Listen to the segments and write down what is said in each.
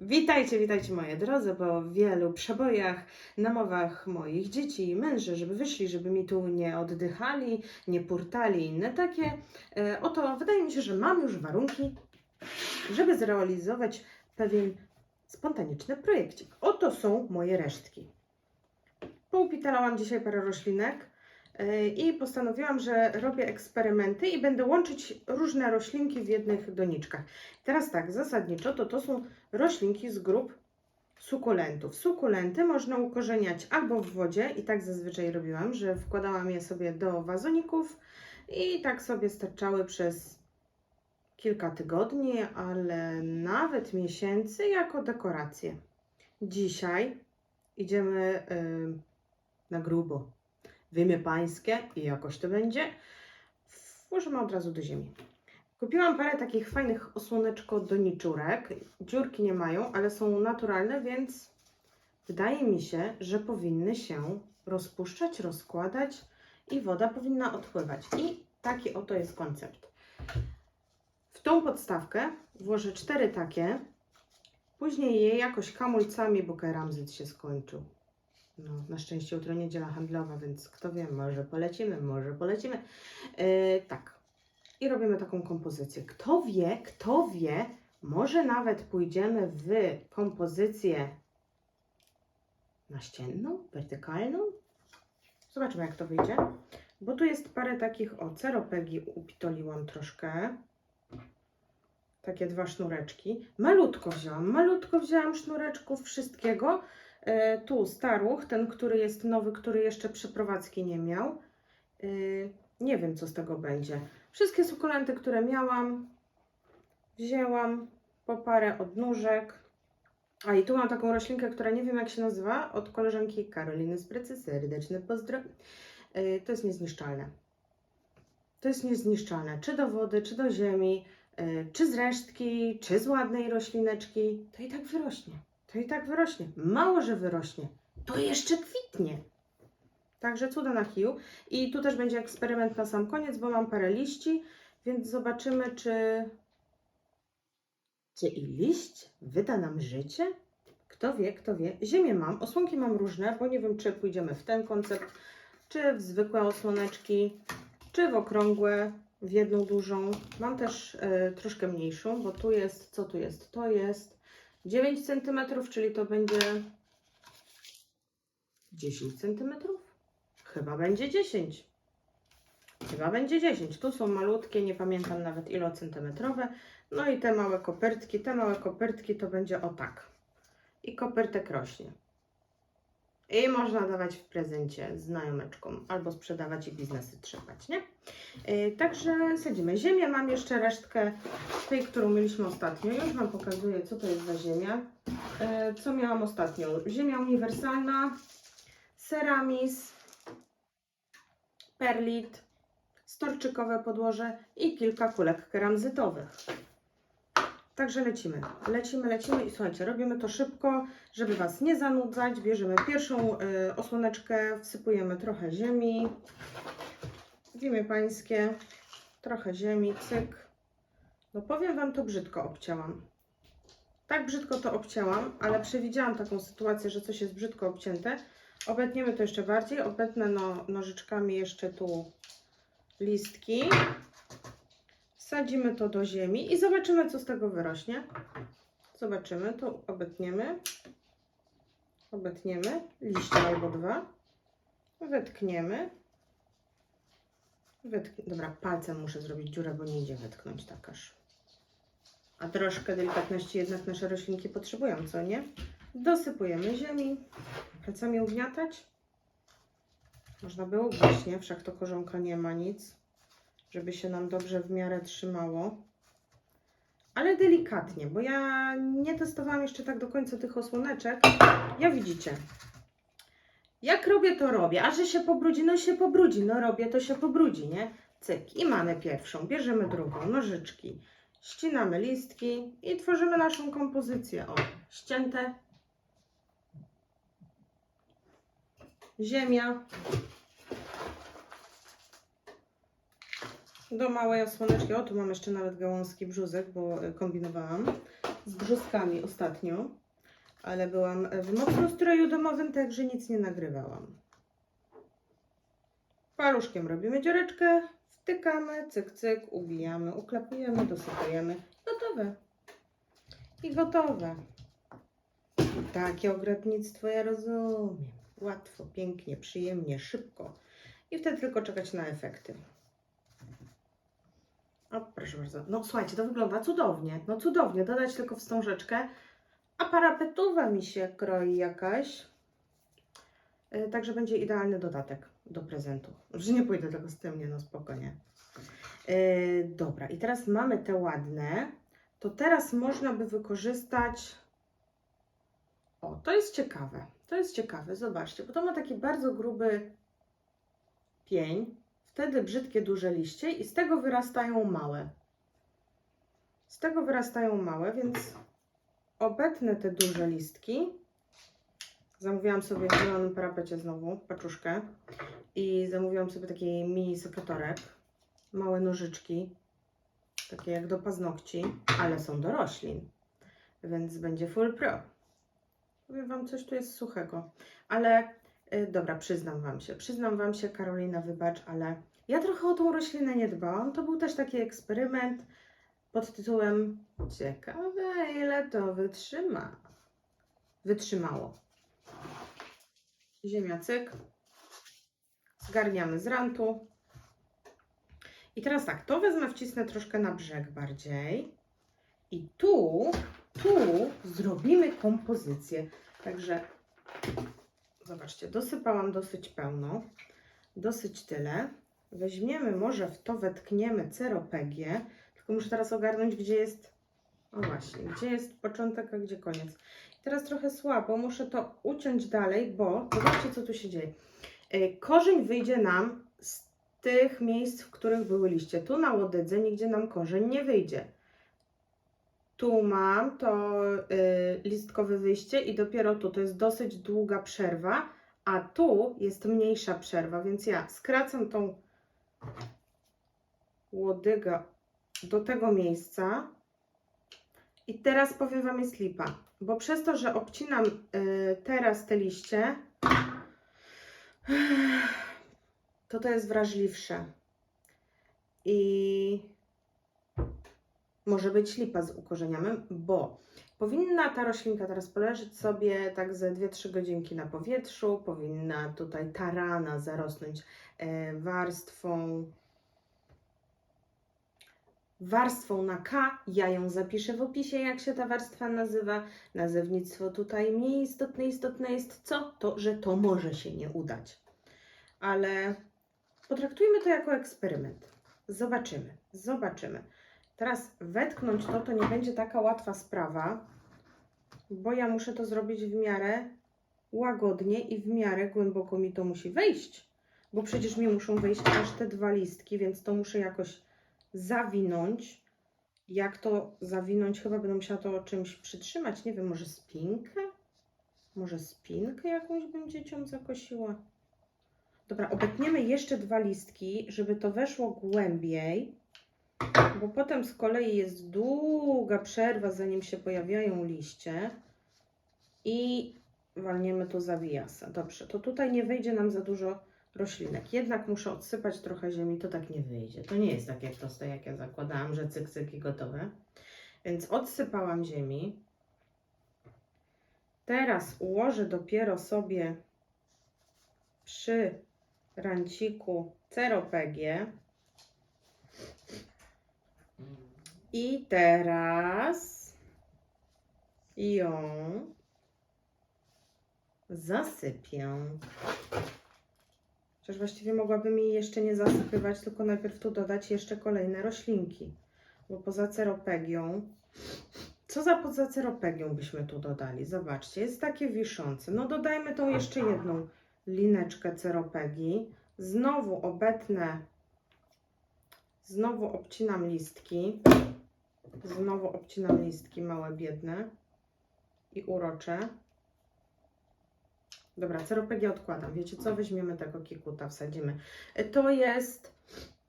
Witajcie, witajcie moje drodzy po wielu przebojach, namowach moich dzieci i męży, żeby wyszli, żeby mi tu nie oddychali, nie purtali, inne takie. E, oto wydaje mi się, że mam już warunki, żeby zrealizować pewien spontaniczny projekcik. Oto są moje resztki. Poupitalałam dzisiaj parę roślinek i postanowiłam, że robię eksperymenty i będę łączyć różne roślinki w jednych doniczkach. Teraz tak, zasadniczo to to są roślinki z grup sukulentów. Sukulenty można ukorzeniać albo w wodzie i tak zazwyczaj robiłam, że wkładałam je sobie do wazoników i tak sobie starczały przez kilka tygodni, ale nawet miesięcy jako dekoracje. Dzisiaj idziemy y, na grubo. Wymy pańskie i jakoś to będzie. Włożymy od razu do ziemi. Kupiłam parę takich fajnych osłoneczko doniczurek. Dziurki nie mają, ale są naturalne, więc wydaje mi się, że powinny się rozpuszczać, rozkładać i woda powinna odpływać. I taki oto jest koncept. W tą podstawkę włożę cztery takie, później je jakoś kamulcami, bo keramzyt się skończył. No, na szczęście jutro niedziela handlowa, więc kto wie, może polecimy, może polecimy. Yy, tak, i robimy taką kompozycję. Kto wie, kto wie, może nawet pójdziemy w kompozycję naścienną, wertykalną. Zobaczymy, jak to wyjdzie. Bo tu jest parę takich, o, ceropegi upitoliłam troszkę. Takie dwa sznureczki. Malutko wzięłam, malutko wzięłam sznureczków wszystkiego. E, tu staruch, ten, który jest nowy, który jeszcze przeprowadzki nie miał. E, nie wiem, co z tego będzie. Wszystkie sukulenty, które miałam, wzięłam po parę odnóżek. A i tu mam taką roślinkę, która nie wiem jak się nazywa, od koleżanki Karoliny z Precy. Serdeczny pozdro. Yy, To jest niezniszczalne. To jest niezniszczalne. Czy do wody, czy do ziemi, yy, czy z resztki, czy z ładnej roślineczki. To i tak wyrośnie. To i tak wyrośnie. Mało, że wyrośnie. To jeszcze kwitnie. Także cuda na kiju. I tu też będzie eksperyment na sam koniec, bo mam parę liści, więc zobaczymy, czy, czy i liść wyda nam życie. Kto wie, kto wie. Ziemię mam, osłonki mam różne, bo nie wiem, czy pójdziemy w ten koncept, czy w zwykłe osłoneczki, czy w okrągłe, w jedną dużą. Mam też e, troszkę mniejszą, bo tu jest, co tu jest? To jest 9 cm, czyli to będzie 10 cm. Chyba będzie 10. Chyba będzie 10. Tu są malutkie, nie pamiętam nawet ilocentymetrowe. No i te małe kopertki. Te małe kopertki to będzie o tak. I kopertek rośnie. I można dawać w prezencie znajomeczkom albo sprzedawać i biznesy trzymać, nie? Yy, także sadzimy ziemię. Mam jeszcze resztkę tej, którą mieliśmy ostatnio. Już Wam pokazuję, co to jest za ziemia. Yy, co miałam ostatnio? Ziemia uniwersalna, ceramis, perlit, storczykowe podłoże i kilka kulek keramzytowych. Także lecimy, lecimy, lecimy i słuchajcie, robimy to szybko, żeby Was nie zanudzać. Bierzemy pierwszą y, osłoneczkę, wsypujemy trochę ziemi, w imię Pańskie, trochę ziemi, cyk. No powiem Wam, to brzydko obcięłam. Tak brzydko to obcięłam, ale przewidziałam taką sytuację, że coś jest brzydko obcięte. Obetniemy to jeszcze bardziej. Obetnę no, nożyczkami jeszcze tu listki. Wsadzimy to do ziemi i zobaczymy, co z tego wyrośnie. Zobaczymy, to obetniemy. Obetniemy liście albo dwa. Wetkniemy. Wetk... Dobra, palcem muszę zrobić dziurę, bo nie idzie wetknąć tak aż. A troszkę delikatności jednak nasze roślinki potrzebują, co nie? Dosypujemy ziemi. Palcami ugniatać. Można by ugryźć, nie? Wszak to korzonka nie ma nic. Żeby się nam dobrze w miarę trzymało. Ale delikatnie, bo ja nie testowałam jeszcze tak do końca tych osłoneczek. Ja widzicie. Jak robię, to robię. A że się pobrudzi, no się pobrudzi. No robię, to się pobrudzi, nie? Cyk. I mamy pierwszą. Bierzemy drugą. Nożyczki. Ścinamy listki i tworzymy naszą kompozycję. O, ścięte. Ziemia. Do małej osłoneczki. O, tu mam jeszcze nawet gałązki brzózek, bo y, kombinowałam. z brzoskami ostatnio, ale byłam w mocno stroju domowym, także nic nie nagrywałam. Paluszkiem robimy dziureczkę, wtykamy, cyk, cyk, uwijamy, uklepujemy, dosypujemy. Gotowe. I gotowe. Takie ogrodnictwo ja rozumiem. Łatwo, pięknie, przyjemnie, szybko. I wtedy tylko czekać na efekty. O, proszę bardzo. No słuchajcie, to wygląda cudownie. No cudownie. Dodać tylko wstążeczkę. A parapetuwa mi się kroi jakaś. Yy, Także będzie idealny dodatek do prezentu. Że nie pójdę tego z tym, nie no spokojnie. Yy, dobra, i teraz mamy te ładne. To teraz można by wykorzystać. O, to jest ciekawe. To jest ciekawe, zobaczcie, bo to ma taki bardzo gruby pień, wtedy brzydkie duże liście i z tego wyrastają małe. Z tego wyrastają małe, więc obetnę te duże listki. Zamówiłam sobie w zielonym parapecie znowu paczuszkę i zamówiłam sobie taki mini sekatorek, małe nożyczki, takie jak do paznokci, ale są do roślin, więc będzie full pro. Powiem Wam, coś tu jest suchego, ale dobra, przyznam Wam się, przyznam Wam się, Karolina, wybacz, ale ja trochę o tą roślinę nie dbałam. To był też taki eksperyment pod tytułem Ciekawe, ile to wytrzyma. Wytrzymało. Ziemia cyk. Zgarniamy z rantu. I teraz tak, to wezmę, wcisnę troszkę na brzeg bardziej. I tu, tu zrobimy kompozycję. Także zobaczcie, dosypałam dosyć pełno. Dosyć tyle. Weźmiemy, może w to wetkniemy ceropegię. Tylko muszę teraz ogarnąć, gdzie jest. O właśnie, gdzie jest początek, a gdzie koniec. I teraz trochę słabo, muszę to uciąć dalej, bo zobaczcie, co tu się dzieje. Y, Korzeń wyjdzie nam z tych miejsc, w których były liście. Tu na łodydze nigdzie nam korzeń nie wyjdzie. Tu mam to y, listkowe wyjście i dopiero tu. To jest dosyć długa przerwa, a tu jest mniejsza przerwa, więc ja skracam tą łodygę do tego miejsca. I teraz powiem Wam jest lipa, bo przez to, że obcinam y, teraz te liście, to to jest wrażliwsze. I może być lipa z ukorzeniami, bo powinna ta roślinka teraz poleżeć sobie tak ze 2-3 godzinki na powietrzu, powinna tutaj ta rana zarosnąć e, warstwą warstwą na K. Ja ją zapiszę w opisie, jak się ta warstwa nazywa. Nazewnictwo tutaj mniej istotne. Istotne jest co? To, że to może się nie udać. Ale potraktujmy to jako eksperyment. Zobaczymy, zobaczymy. Teraz wetknąć to, to nie będzie taka łatwa sprawa, bo ja muszę to zrobić w miarę łagodnie i w miarę głęboko mi to musi wejść, bo przecież mi muszą wejść aż te dwa listki, więc to muszę jakoś zawinąć. Jak to zawinąć? Chyba będę musiała to czymś przytrzymać. Nie wiem, może spinkę? Może spinkę jakąś bym dzieciom zakosiła? Dobra, obetniemy jeszcze dwa listki, żeby to weszło głębiej, bo potem z kolei jest długa przerwa, zanim się pojawiają liście i walniemy tu zawijasa. Dobrze, to tutaj nie wejdzie nam za dużo roślinek. Jednak muszę odsypać trochę ziemi, to tak nie wyjdzie. To nie jest takie proste, jak ja zakładałam, że cyk, cyk i gotowe. Więc odsypałam ziemi. Teraz ułożę dopiero sobie przy ranciku ceropegię. I teraz ją zasypię. Chociaż właściwie mogłabym jej jeszcze nie zasypywać, tylko najpierw tu dodać jeszcze kolejne roślinki. Bo poza ceropegią, co za poza ceropegią byśmy tu dodali? Zobaczcie, jest takie wiszące. No dodajmy tą jeszcze jedną lineczkę ceropegii. Znowu obetnę, znowu obcinam listki. Znowu obcinam listki małe, biedne i urocze. Dobra, ceropegię odkładam. Wiecie co? Weźmiemy tego kikuta, wsadzimy. E, To jest,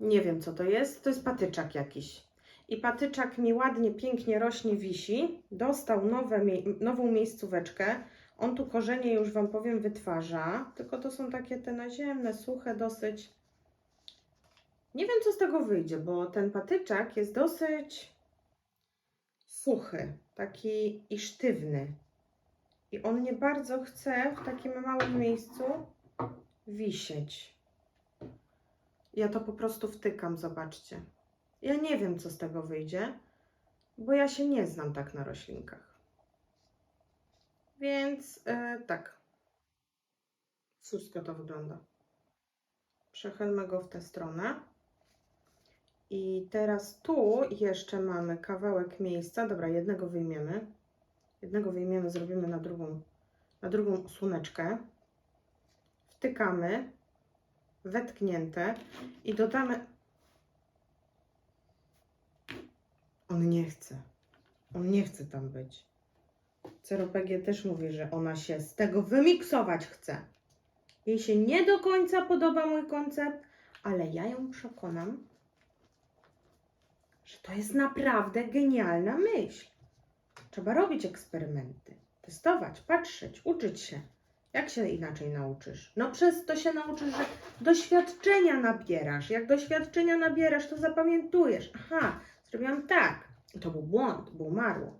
nie wiem co to jest, to jest patyczak jakiś. i patyczak mi ładnie, pięknie rośnie, wisi. Dostał nowe, nową miejscóweczkę. On tu korzenie, już Wam powiem, wytwarza. Tylko to są takie te naziemne, suche dosyć. Nie wiem, co z tego wyjdzie, bo ten patyczak jest dosyć suchy, taki i sztywny. I on nie bardzo chce w takim małym miejscu wisieć. Ja to po prostu wtykam, zobaczcie. Ja nie wiem, co z tego wyjdzie, bo ja się nie znam tak na roślinkach. Więc e, tak. Wszystko to wygląda. Przechylmy go w tę stronę. I teraz tu jeszcze mamy kawałek miejsca. Dobra, jednego wyjmiemy. Jednego wyjmiemy, zrobimy na drugą, na drugą słoneczkę. Wtykamy. Wetknięte. I dodamy On nie chce. On nie chce tam być. CRPG też mówi, że ona się z tego wymiksować chce. Jej się nie do końca podoba mój koncept, ale ja ją przekonam, że to jest naprawdę genialna myśl. Trzeba robić eksperymenty, testować, patrzeć, uczyć się. Jak się inaczej nauczysz? No przez to się nauczysz, że doświadczenia nabierasz. Jak doświadczenia nabierasz, to zapamiętujesz. Aha, zrobiłam tak. I to był błąd, był marło.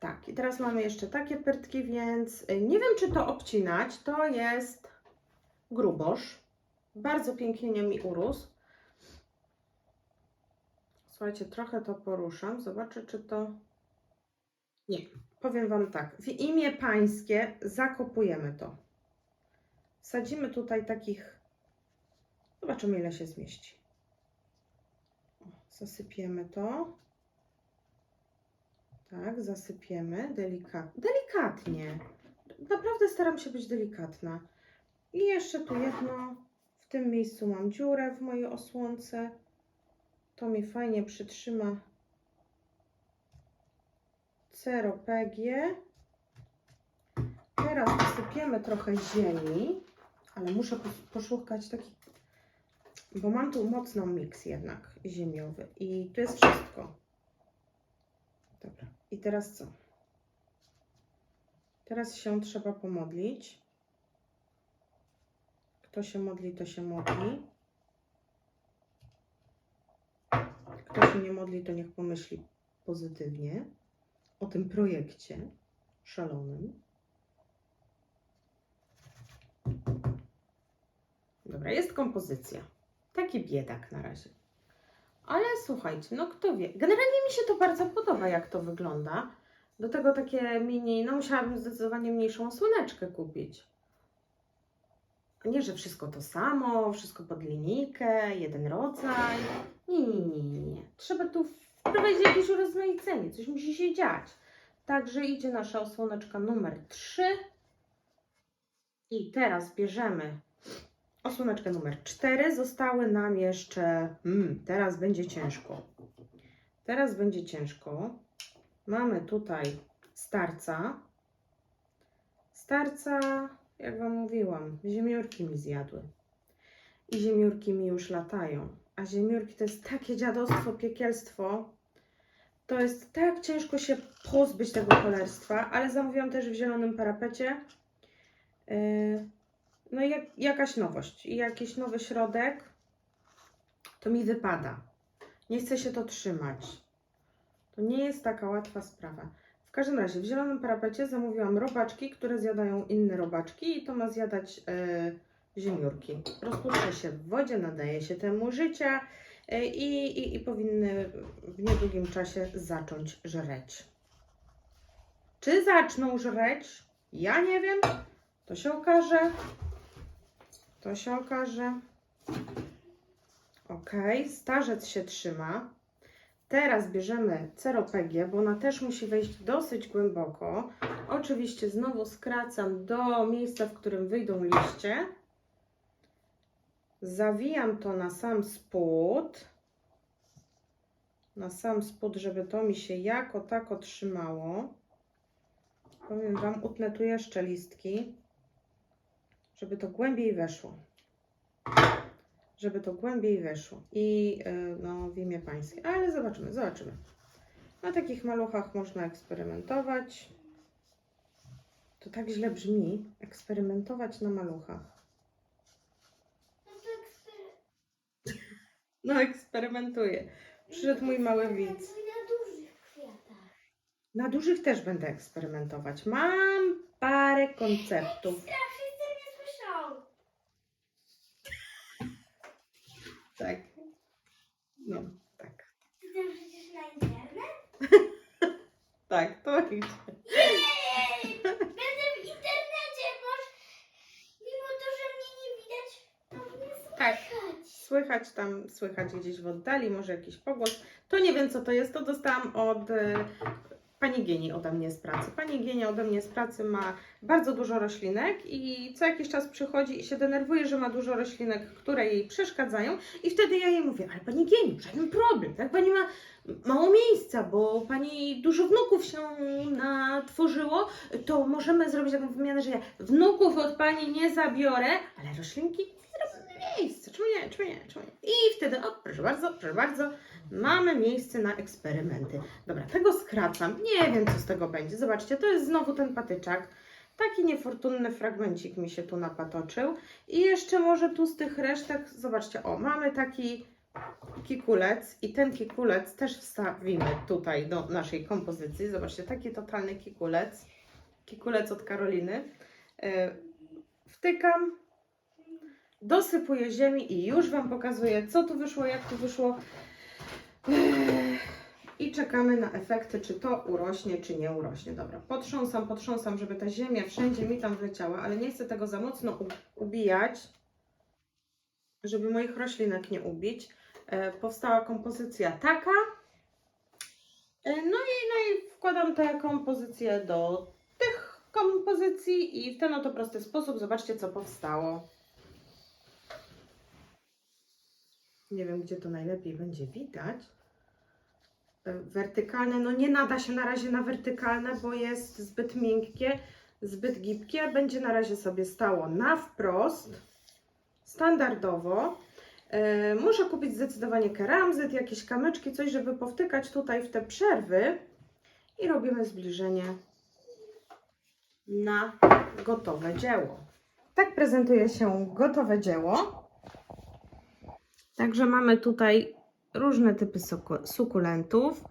Tak, i teraz mamy jeszcze takie pyrtki, więc y, nie wiem, czy to obcinać. To jest grubosz. Bardzo pięknie mi urósł. Słuchajcie, trochę to poruszam. Zobaczę, czy to... Nie. Powiem Wam tak. W imię pańskie zakopujemy to. Sadzimy tutaj takich... Zobaczymy, ile się zmieści. O, Zasypiemy to. Tak, zasypiemy delikat... delikatnie. Naprawdę staram się być delikatna. I jeszcze tu jedno. W tym miejscu mam dziurę w mojej osłonce. To mi fajnie przytrzyma ceropegię. Teraz posypiemy trochę ziemi, ale muszę pos- poszukać taki, bo mam tu mocno miks jednak ziemiowy i to jest wszystko. Dobra, i teraz co? Teraz się trzeba pomodlić. Kto się modli, to się modli. Kto się nie modli, to niech pomyśli pozytywnie o tym projekcie szalonym. Dobra, jest kompozycja. Taki biedak na razie. Ale słuchajcie, no kto wie. Generalnie mi się to bardzo podoba, jak to wygląda. Do tego takie mini, no musiałabym zdecydowanie mniejszą słoneczkę kupić. Nie, że wszystko to samo, wszystko pod linijkę, jeden rodzaj. Nie, nie, nie, nie, nie. Trzeba tu wprowadzić jakieś urozmaicenie, coś musi się dziać. Także idzie nasza osłoneczka numer 3. I teraz bierzemy osłoneczkę numer 4. Zostały nam jeszcze. Mm, teraz będzie ciężko. Teraz będzie ciężko. Mamy tutaj starca. Starca, jak Wam mówiłam, ziemiórki mi zjadły. I ziemiórki mi już latają. A ziemiórki to jest takie dziadostwo, piekielstwo. To jest tak ciężko się pozbyć tego cholerstwa, ale zamówiłam też w zielonym parapecie. Yy, no i jak, jakaś nowość i jakiś nowy środek, to mi wypada. Nie chce się to trzymać. To nie jest taka łatwa sprawa. W każdym razie w zielonym parapecie zamówiłam robaczki, które zjadają inne robaczki i to ma zjadać yy, ziemiórki. Rozpuszcza się w wodzie, nadaje się temu życia yy, i, i, i powinny w niedługim czasie zacząć żreć. Czy zaczną żreć? Ja nie wiem. To się okaże. To się okaże. Ok, starzec się trzyma. Teraz bierzemy ceropegię, bo ona też musi wejść dosyć głęboko. Oczywiście znowu skracam do miejsca, w którym wyjdą liście. Zawijam to na sam spód. Na sam spód, żeby to mi się jako tako trzymało. Powiem Wam, utnę tu jeszcze listki, żeby to głębiej weszło. żeby to głębiej weszło. I e, no, w imię Pańskie. Ale zobaczymy, zobaczymy. Na takich maluchach można eksperymentować. To tak źle brzmi, eksperymentować na maluchach. No to eksperyment. No, eksperymentuję. Przyszedł mój mały widz. Na dużych kwiatach. Na dużych też będę eksperymentować. Mam parę konceptów. Strach, wszyscy mnie słyszą. Tak. No, tak. Ty tam przecież na internet? Tak, to idzie. Jej! Będę w internecie, może mimo to, że mnie nie widać, to mnie Tak. słychać. Tam, słychać gdzieś w oddali, może jakiś pogłos. To nie wiem, co to jest. To dostałam od e, pani Gieni ode mnie z pracy. Pani Gienia ode mnie z pracy ma bardzo dużo roślinek i co jakiś czas przychodzi i się denerwuje, że ma dużo roślinek, które jej przeszkadzają. I wtedy ja jej mówię, ale pani Gieni, żaden problem, tak? Pani ma mało miejsca, bo pani dużo wnuków się natworzyło, to możemy zrobić taką wymianę, że ja wnuków od pani nie zabiorę, ale roślinki miejsce. Czemu nie, czemu nie, czemu nie? I wtedy, o proszę bardzo, proszę bardzo, mamy miejsce na eksperymenty. Dobra, tego skracam, nie wiem co z tego będzie. Zobaczcie, to jest znowu ten patyczak. Taki niefortunny fragmencik mi się tu napatoczył. I jeszcze może tu z tych resztek, zobaczcie, o, mamy taki kikulec i ten kikulec też wstawimy tutaj do naszej kompozycji. Zobaczcie, taki totalny kikulec. Kikulec od Karoliny. E, Wtykam, dosypuję ziemi i już Wam pokazuję, co tu wyszło, jak tu wyszło. I czekamy na efekty, czy to urośnie, czy nie urośnie. Dobra, potrząsam, potrząsam, żeby ta ziemia wszędzie mi tam wleciała, ale nie chcę tego za mocno ubijać, żeby moich roślinek nie ubić. E, powstała kompozycja taka. E, no, i, no i wkładam tę kompozycję do tych kompozycji i w ten oto prosty sposób zobaczcie, co powstało. Nie wiem, gdzie to najlepiej będzie widać. E, Wertykalne, no nie nada się na razie na wertykalne, bo jest zbyt miękkie, zbyt gibkie. Będzie na razie sobie stało na wprost, standardowo. E, muszę kupić zdecydowanie keramzyt, jakieś kamyczki, coś, żeby powtykać tutaj w te przerwy. I robimy zbliżenie na gotowe dzieło. Tak prezentuje się gotowe dzieło. Także mamy tutaj różne typy suku- sukulentów.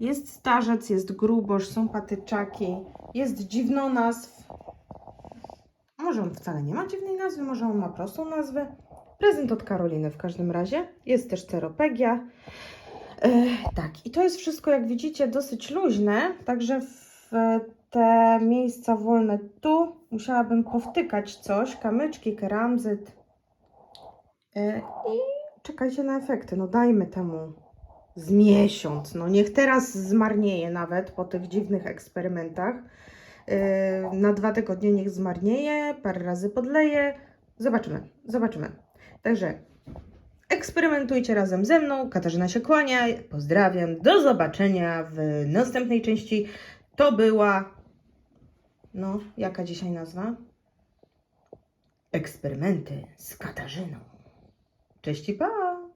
Jest starzec, jest grubosz, są patyczaki, jest dziwno nazw. Może on wcale nie ma dziwnej nazwy, może on ma prostą nazwę. Prezent od Karoliny w każdym razie. Jest też ceropegia. E, tak, i to jest wszystko, jak widzicie, dosyć luźne, także w te miejsca wolne tu musiałabym powtykać coś, kamyczki, keramzyt. E, I czekajcie na efekty. No dajmy temu z miesiąc. No niech teraz zmarnieje nawet po tych dziwnych eksperymentach. E, Na dwa tygodnie niech zmarnieje, parę razy podleję. Zobaczymy, zobaczymy. Także eksperymentujcie razem ze mną. Katarzyna się kłania. Pozdrawiam. Do zobaczenia w następnej części. To była. No, jaka dzisiaj nazwa? Eksperymenty z Katarzyną. Cześć i pa!